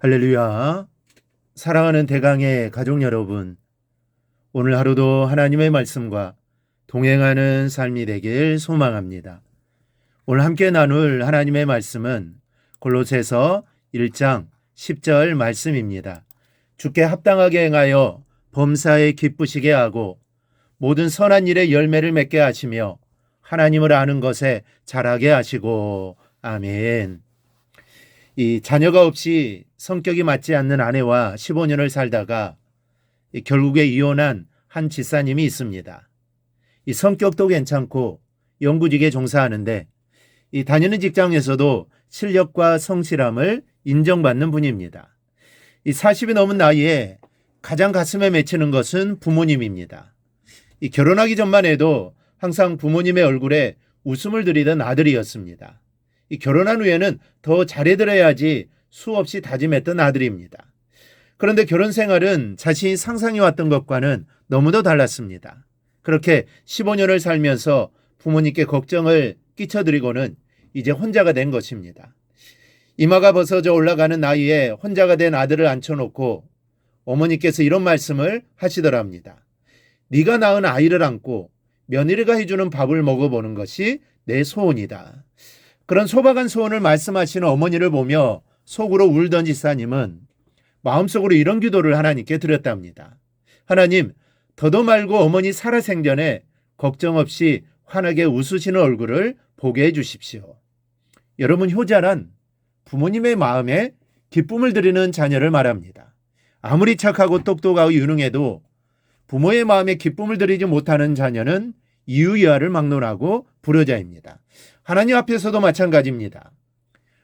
할렐루야. 사랑하는 대강의 가족 여러분. 오늘 하루도 하나님의 말씀과 동행하는 삶이 되길 소망합니다. 오늘 함께 나눌 하나님의 말씀은 골로새서 1장 10절 말씀입니다. 주께 합당하게 행하여 범사에 기쁘시게 하고 모든 선한 일에 열매를 맺게 하시며 하나님을 아는 것에 잘하게 하시고 아멘. 이 자녀가 없이 성격이 맞지 않는 아내와 15년을 살다가 이 결국에 이혼한 한 집사님이 있습니다. 이 성격도 괜찮고 연구직에 종사하는데 이 다니는 직장에서도 실력과 성실함을 인정받는 분입니다. 이 40이 넘은 나이에 가장 가슴에 맺히는 것은 부모님입니다. 이 결혼하기 전만 해도 항상 부모님의 얼굴에 웃음을 들이던 아들이었습니다. 이 결혼한 후에는 더 잘해드려야지 수없이 다짐했던 아들입니다. 그런데 결혼 생활은 자신이 상상해왔던 것과는 너무도 달랐습니다. 그렇게 15년을 살면서 부모님께 걱정을 끼쳐드리고는 이제 혼자가 된 것입니다. 이마가 벗어져 올라가는 나이에 혼자가 된 아들을 앉혀놓고 어머니께서 이런 말씀을 하시더랍니다. 네가 낳은 아이를 안고 며느리가 해주는 밥을 먹어보는 것이 내 소원이다. 그런 소박한 소원을 말씀하시는 어머니를 보며 속으로 울던 지사님은 마음속으로 이런 기도를 하나님께 드렸답니다. 하나님, 더도 말고 어머니 살아생전에 걱정 없이 환하게 웃으시는 얼굴을 보게 해 주십시오. 여러분, 효자란 부모님의 마음에 기쁨을 드리는 자녀를 말합니다. 아무리 착하고 똑똑하고 유능해도 부모의 마음에 기쁨을 드리지 못하는 자녀는 이유이하를 막론하고 불효자입니다. 하나님 앞에서도 마찬가지입니다.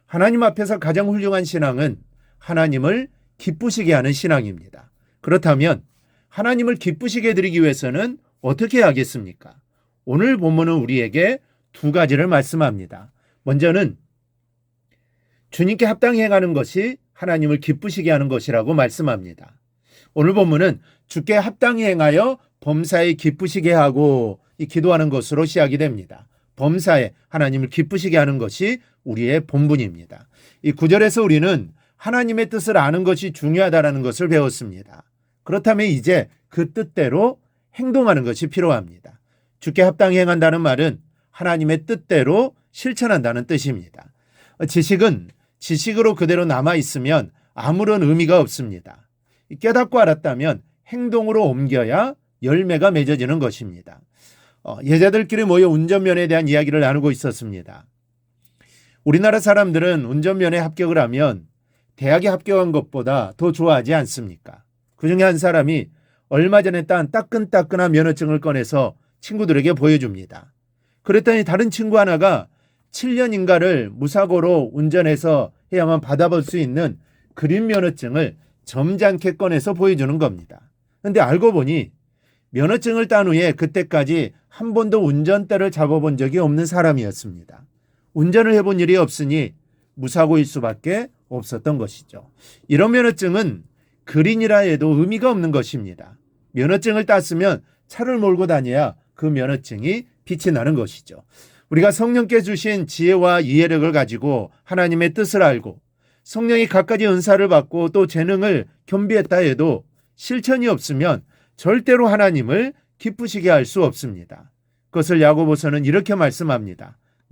하나님 앞에서 가장 훌륭한 신앙은 하나님을 기쁘시게 하는 신앙입니다. 그렇다면 하나님을 기쁘시게 드리기 위해서는 어떻게 하겠습니까? 오늘 본문은 우리에게 두 가지를 말씀합니다. 먼저는 주님께 합당히 행하는 것이 하나님을 기쁘시게 하는 것이라고 말씀합니다. 오늘 본문은 주께 합당히 행하여 범사에 기쁘시게 하고 이 기도하는 것으로 시작이 됩니다. 범사에 하나님을 기쁘시게 하는 것이 우리의 본분입니다. 이 구절에서 우리는 하나님의 뜻을 아는 것이 중요하다라는 것을 배웠습니다. 그렇다면 이제 그 뜻대로 행동하는 것이 필요합니다. 주께 합당히 행한다는 말은 하나님의 뜻대로 실천한다는 뜻입니다. 지식은 지식으로 그대로 남아 있으면 아무런 의미가 없습니다. 깨닫고 알았다면 행동으로 옮겨야 열매가 맺어지는 것입니다. 어, 예자들끼리 모여 운전면에 대한 이야기를 나누고 있었습니다. 우리나라 사람들은 운전면에 합격을 하면 대학에 합격한 것보다 더 좋아하지 않습니까? 그 중에 한 사람이 얼마 전에 딴 따끈따끈한 면허증을 꺼내서 친구들에게 보여줍니다. 그랬더니 다른 친구 하나가 7년인가를 무사고로 운전해서 해야만 받아볼 수 있는 그린 면허증을 점잖게 꺼내서 보여주는 겁니다. 근데 알고 보니 면허증을 딴 후에 그때까지 한 번도 운전대를 잡아본 적이 없는 사람이었습니다. 운전을 해본 일이 없으니 무사고일 수밖에 없었던 것이죠. 이런 면허증은 그린이라 해도 의미가 없는 것입니다. 면허증을 땄으면 차를 몰고 다녀야 그 면허증이 빛이 나는 것이죠. 우리가 성령께 주신 지혜와 이해력을 가지고 하나님의 뜻을 알고 성령이 갖가지 은사를 받고 또 재능을 겸비했다 해도 실천이 없으면 절대로 하나님을 기쁘시게 할 수 없습니다. 그것을 야고보서는 이렇게 말씀합니다.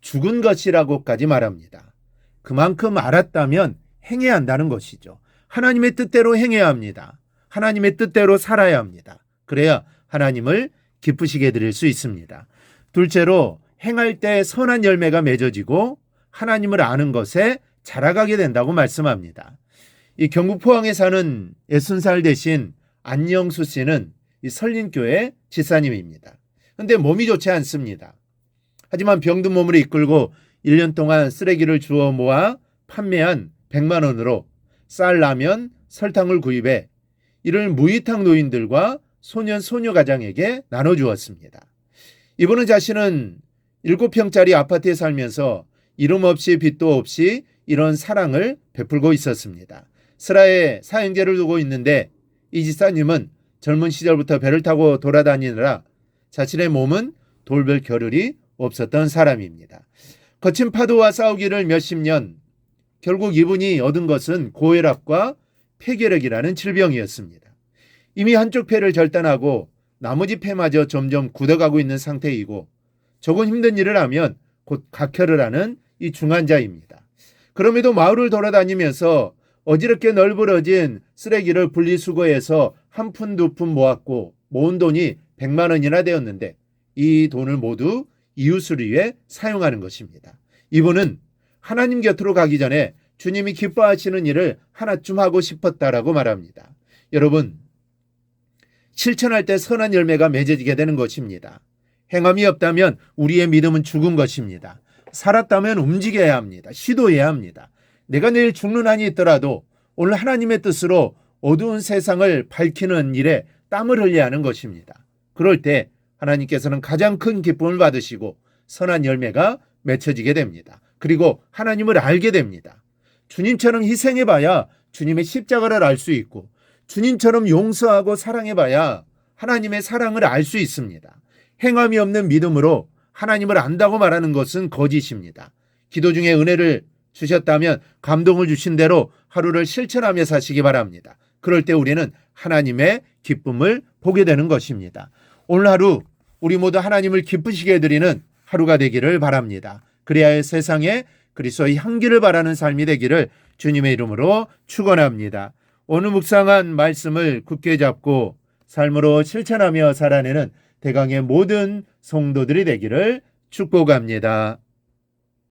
죽은 것이라고까지 말합니다. 그만큼 알았다면 행해야 한다는 것이죠. 하나님의 뜻대로 행해야 합니다. 하나님의 뜻대로 살아야 합니다. 그래야 하나님을 기쁘시게 드릴 수 있습니다. 둘째로 행할 때 선한 열매가 맺어지고 하나님을 아는 것에 자라가게 된다고 말씀합니다. 이 경북 포항에 사는 60살 대신 안영수 씨는 이 설린교회 지사님입니다. 근데 몸이 좋지 않습니다. 하지만 병든 몸을 이끌고 1년 동안 쓰레기를 주워 모아 판매한 100만 원으로 쌀, 라면, 설탕을 구입해 이를 무이탁 노인들과 소년 소녀 가장에게 나눠 주었습니다. 이분은 자신은 7평짜리 아파트에 살면서 이름 없이 빚도 없이 이런 사랑을 베풀고 있었습니다. 스라에 사형제를 두고 있는데 이 지사님은 젊은 시절부터 배를 타고 돌아다니느라 자신의 몸은 돌별 겨를이 없었던 사람입니다. 거친 파도와 싸우기를 몇십 년 결국 이분이 얻은 것은 고혈압과 폐결핵이라는 질병이었습니다. 이미 한쪽 폐를 절단하고 나머지 폐마저 점점 굳어가고 있는 상태이고 조금 힘든 일을 하면 곧 각혈을 하는 이 중환자입니다. 그럼에도 마을을 돌아다니면서 어지럽게 널브러진 쓰레기를 분리수거해서 한 푼 두 푼 모았고 모은 돈이 100만 원이나 되었는데 이 돈을 모두 이웃을 위해 사용하는 것입니다. 이분은 하나님 곁으로 가기 전에 주님이 기뻐하시는 일을 하나쯤 하고 싶었다라고 말합니다. 여러분, 실천할 때 선한 열매가 맺어지게 되는 것입니다. 행함이 없다면 우리의 믿음은 죽은 것입니다. 살았다면 움직여야 합니다. 시도해야 합니다. 내가 내일 죽는 한이 있더라도 오늘 하나님의 뜻으로 어두운 세상을 밝히는 일에 땀을 흘려야 하는 것입니다. 그럴 때 하나님께서는 가장 큰 기쁨을 받으시고 선한 열매가 맺혀지게 됩니다. 그리고 하나님을 알게 됩니다. 주님처럼 희생해봐야 주님의 십자가를 알 수 있고 주님처럼 용서하고 사랑해봐야 하나님의 사랑을 알 수 있습니다. 행함이 없는 믿음으로 하나님을 안다고 말하는 것은 거짓입니다. 기도 중에 은혜를 주셨다면 감동을 주신 대로 하루를 실천하며 사시기 바랍니다. 그럴 때 우리는 하나님의 기쁨을 보게 되는 것입니다. 오늘 하루 우리 모두 하나님을 기쁘시게 해드리는 하루가 되기를 바랍니다. 그래야 세상에 그리스도의 향기를 바라는 삶이 되기를 주님의 이름으로 축원합니다. 오늘 묵상한 말씀을 굳게 잡고 삶으로 실천하며 살아내는 대강의 모든 성도들이 되기를 축복합니다.